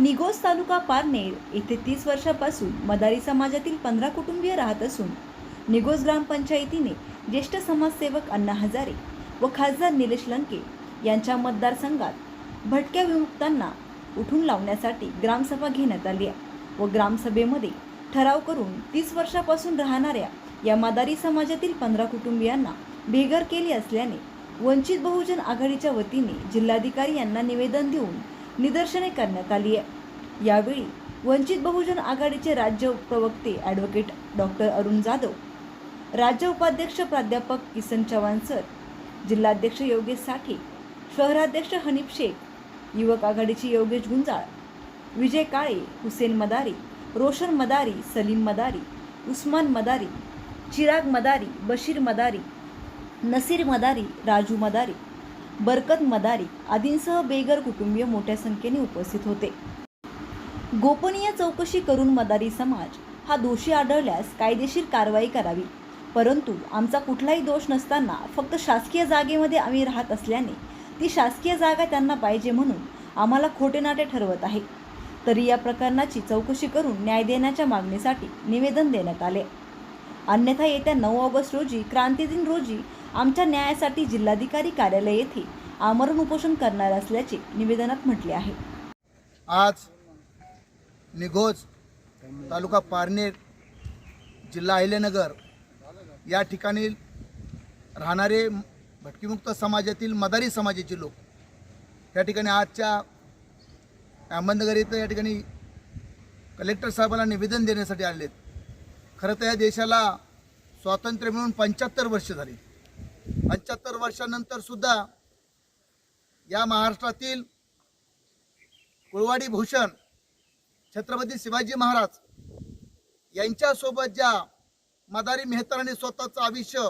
निगोज तालुका पारनेर येथे तीस वर्षापासून मदारी समाजातील पंधरा कुटुंबीय राहत असून निगोज ग्रामपंचायतीने ज्येष्ठ समाजसेवक अण्णा हजारे व खासदार निलेश लंके यांच्या मतदारसंघात भटक्या विमुक्तांना उठून लावण्यासाठी ग्रामसभा घेण्यात आली आहे व ग्रामसभेमध्ये ठराव करून तीस वर्षापासून राहणाऱ्या या मदारी समाजातील पंधरा कुटुंबियांना बेघर केली असल्याने वंचित बहुजन आघाडीच्या वतीने जिल्हाधिकारी यांना निवेदन देऊन निदर्शने करण्यात आली आहे. यावेळी वंचित बहुजन आघाडीचे राज्य प्रवक्ते ॲडव्होकेट डॉक्टर अरुण जाधव राज्य उपाध्यक्ष प्राध्यापक किसन चव्हाण सर जिल्हाध्यक्ष योगेश साठे शहराध्यक्ष हनीफ शेख युवक आघाडीचे योगेश गुंजाळ विजय काळे हुसेन मदारी रोशन मदारी सलीम मदारी उस्मान मदारी चिराग मदारी बशीर मदारी नसीर मदारी राजू मदारी बरकत मदारी आदींसह बेघर कुटुंबीय मोठ्या संख्येने उपस्थित होते. गोपनीय चौकशी करून मदारी समाज हा दोषी आढळल्यास कायदेशीर कारवाई करावी. परंतु आमचा कुठलाही दोष नसताना फक्त शासकीय जागेमध्ये आम्ही राहत असल्याने ती शासकीय जागा त्यांना पाहिजे म्हणून आम्हाला खोटे नाटे ठरवत आहे. तरी या प्रकरणाची चौकशी करून न्याय देण्याच्या मागणीसाठी निवेदन देण्यात आले. अन्यथा येत्या नऊ ऑगस्ट रोजी क्रांतीदिन रोजी आमच्या न्यायासाठी जिल्हाधिकारी कार्यालय येथे आमरण उपोषण करणार असल्याचे निवेदनात म्हटले आहे. आज निघोज तालुका पारनेर जिल्हा अहिल्यानगर या ठिकाणी राहणारे भटकीमुक्त समाजातील मदारी समाजाचे लोक या ठिकाणी आजच्या अहमदनगर इथं या ठिकाणी कलेक्टर साहेबांना निवेदन देण्यासाठी आलेत खरं तर या देशाला स्वातंत्र्य मिळून पंच्याहत्तर वर्ष झाली. पंच्याहत्तर वर्षानंतर सुद्धा या महाराष्ट्रातील कुळवाडी भूषण छत्रपती शिवाजी महाराज यांच्यासोबत ज्या मदारी मेहतरांनी स्वतःचं आयुष्य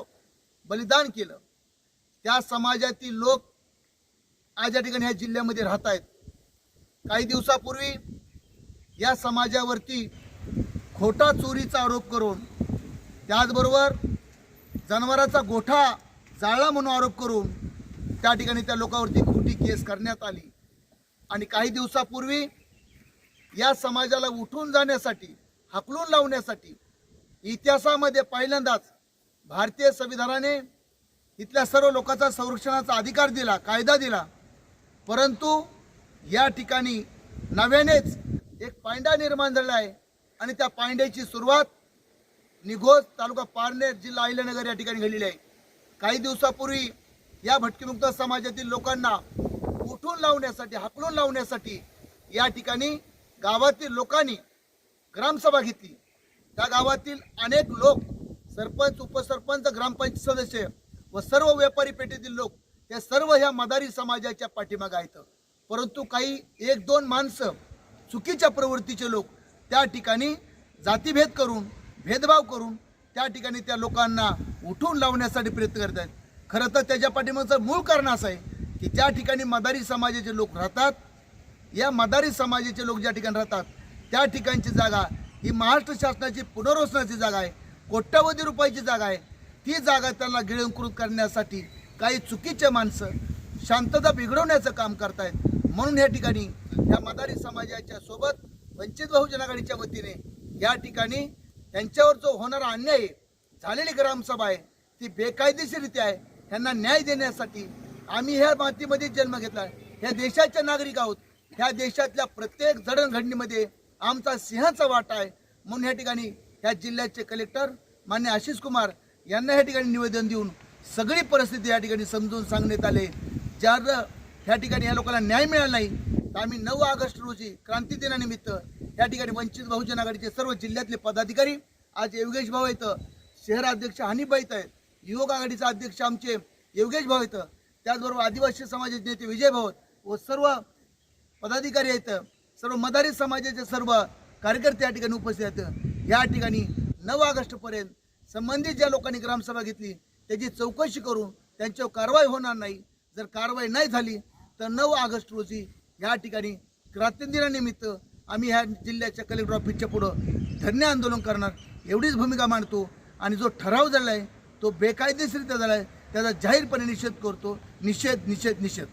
बलिदान केलं त्या समाजातील लोक आज या ठिकाणी ह्या जिल्ह्यामध्ये राहत आहेत काही दिवसापूर्वी या समाजावरती खोटा चोरीचा आरोप करून त्याचबरोबर जनावराचा गोठा जाळला म्हणून आरोप करून त्या ठिकाणी त्या लोकांवरती खोटी केस करण्यात आली. आणि काही दिवसापूर्वी या समाजाला उठून जाण्यासाठी हाकलून लावण्यासाठी इतिहासामध्ये पहिल्यांदाच भारतीय संविधानाने इथल्या सर्व लोकांचा संरक्षणाचा अधिकार दिला कायदा दिला. परंतु या ठिकाणी नव्यानेच एक पायंडा निर्माण झालेला आहे आणि त्या पांड्याची सुरुवात निघोज तालुका पारनेर जिल्हा अहिल्यानगर या ठिकाणी घडलेली आहे. काही दिवसापूर्वी या भटकीमुक्त समाजातील लोकांना उठून लावण्यासाठी हाकलून लावण्यासाठी या ठिकाणी गावातील लोकांनी ग्रामसभा घेतली. त्या गावातील अनेक लोक सरपंच उपसरपंच ग्रामपंचायत सदस्य व सर्व व्यापारी पेठेतील लोक हे सर्व ह्या मदारी समाजाच्या पाठीमागे आहेत. परंतु काही एक दोन माणसं चुकीच्या प्रवृत्तीचे लोक त्या ठिकाणी जातीभेद करून भेदभाव करून त्या ठिकाणी त्या लोकांना उठून लावण्यासाठी प्रयत्न करत आहेत. खरं तर त्याच्या पाठिंबाचं मूळ कारण असं आहे की ज्या ठिकाणी मदारी समाजाचे लोक राहतात. या मदारी समाजाचे लोक ज्या ठिकाणी राहतात त्या ठिकाणची जागा ही महाराष्ट्र शासनाची पुनर्वसनाची जागा आहे. कोट्यवधी रुपयाची जागा आहे. ती जागा त्यांना गिळंकृत करण्यासाठी काही चुकीचे माणसं शांतता बिघडवण्याचं काम करतायत. म्हणून या ठिकाणी या मदारी समाजाच्या सोबत वंचित बहुजन आघाडीच्या वतीने या ठिकाणी त्यांच्यावर जो होणारा अन्याय झालेली ग्रामसभा आहे ती बेकायदेशीरित्या आहे. ह्यांना न्याय देण्यासाठी आम्ही ह्या मातीमध्ये जन्म घेतला. आहे ह्या देशाचे नागरिक आहोत. ह्या देशातल्या प्रत्येक जडणघडणीमध्ये आमचा सिंहाचा वाटा आहे. म्हणून या ठिकाणी ह्या जिल्ह्याचे कलेक्टर मान्य आशिष कुमार यांना या ठिकाणी निवेदन देऊन सगळी परिस्थिती या ठिकाणी समजून सांगण्यात आले. जर ह्या ठिकाणी या लोकांना न्याय मिळाला नाही तर आम्ही नऊ ऑगस्ट रोजी क्रांती दिनानिमित्त या ठिकाणी वंचित बहुजन आघाडीचे सर्व जिल्ह्यातले पदाधिकारी आज योगेश भाऊ आहेत. शहराध्यक्ष हनीबाई आहेत. युवक आघाडीचे अध्यक्ष आमचे योगेश भाऊ येतं त्याचबरोबर आदिवासी समाजाचे नेते विजय भाऊ व सर्व पदाधिकारी आहेत. सर्व मदारी समाजाचे सर्व कार्यकर्ते या ठिकाणी उपस्थित आहेत. या ठिकाणी नऊ ऑगस्टपर्यंत संबंधित ज्या लोकांनी ग्रामसभा घेतली त्याची चौकशी करून त्यांच्यावर कारवाई होणार नाही. जर कारवाई नाही झाली तर नऊ ऑगस्ट रोजी या ठिकाणी क्रांतिदिनानिमित्त आम्ही ह्या जिल्ह्याच्या कलेक्टर ऑफिसच्या पुढं धरणे आंदोलन करणार. एवढीच भूमिका मांडतो आणि जो ठराव झाला आहे तो बेकायदेशीरित्या झाला आहे त्याचा जाहीरपणे निषेध करतो. निषेध निषेध निषेध.